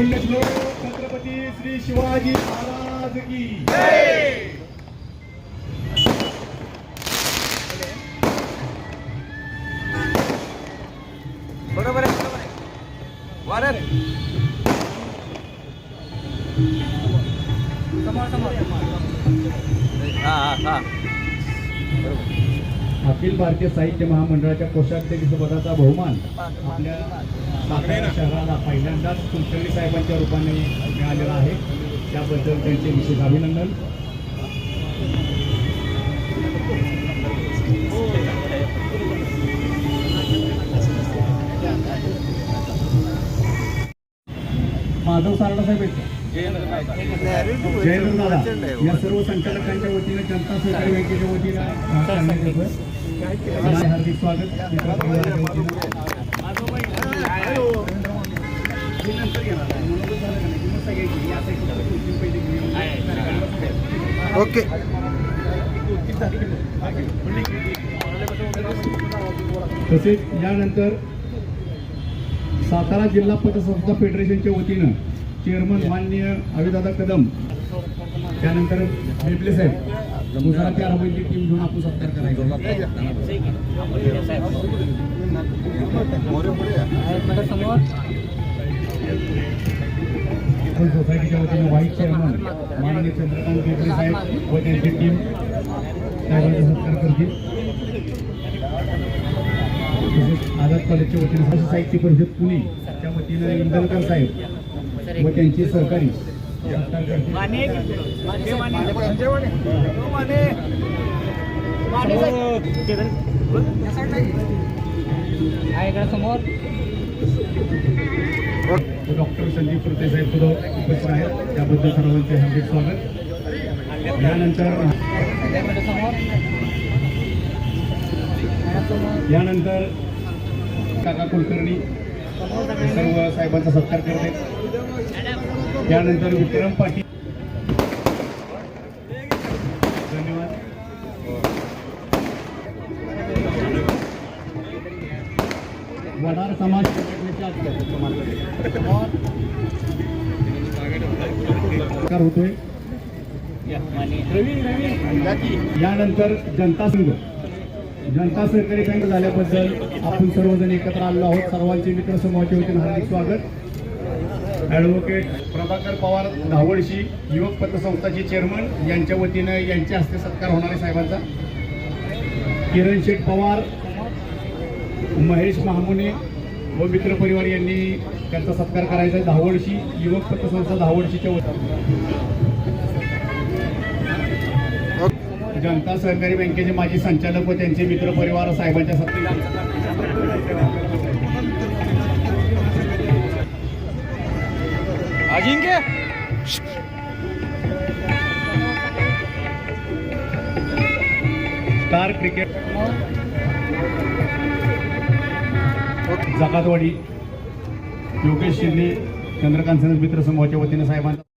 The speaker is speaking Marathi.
पुण्यश्लोक छत्रपती श्री शिवाजी महाराज की. बरोबर आहे बरोबर आहे. वारद हा हा हा. अखिल भारतीय साहित्य महामंडळाच्या कोषाध्यक्ष पदाचा बहुमान आपल्या सातारा शहराला पहिल्यांदाच कुलकर्णी साहेबांच्या रूपाने मिळालेला आहे. त्याबद्दल त्यांचे विशेष अभिनंदन. माधव सारडा साहेब जयंत दादा. या सर्व संचालकांच्या वतीने जनता सहकारी बँकेच्या वतीने हार्दिक स्वागत ओके. तसेच यानंतर सातारा जिल्हा पतसंस्था फेडरेशनच्या वतीनं चेअरमन माननीय अविदादा कदम त्यानंतर बेबले साहेब गुजराती अरबांची टीम घेऊन आपण सत्कार करायचा. सोसायटीच्या वतीने व्हाईस चेअरमन माननीय चंद्रकांत बेबले साहेब व त्यांची टीम साहेबांचा सत्कार करतील. तसेच आझाद कॉलेजच्या वतीने साहित्य परिषद पुणे त्या वतीनं इंदलकर साहेब व त्यांचे सहकारी सत्कार डॉक्टर संजीव कृते साहेब सुद्धा उपस्थित आहेत. त्याबद्दल सर्वांचे हार्दिक स्वागत. यानंतर यानंतर काका कुलकर्णी सर्व साहेबांचा सत्कार करते त्यानंतर विक्रम पाटील. धन्यवाद. वडार समाज संघटनेचे सत्कार होतोय. यानंतर जनता संघ. जनता सहकारी बँक झाल्याबद्दल आपण सर्वजण एकत्र आलो आहोत. सर्वांचे मित्र समूहाच्या वतीने हार्दिक स्वागत. ॲडव्होकेट प्रभाकर पवार धावडशी युवक पतसंस्थाचे चेअरमन यांच्या वतीनं यांच्या हस्ते सत्कार होणार आहे साहेबांचा. किरण शेठ पवार महेश महामुने व मित्र परिवार यांनी त्यांचा सत्कार करायचा आहे. धावडशी युवक पतसंस्था धावडशीच्या वतीनं. जनता सहकारी बँकेचे माजी संचालक व त्यांचे मित्र परिवार साहेबांच्या सत्कार अजिंक्य स्टार क्रिकेट. जकातवाडी. योगेश शिंदे चंद्रकांत मित्र समूहाच्या वतीने साहेबांचा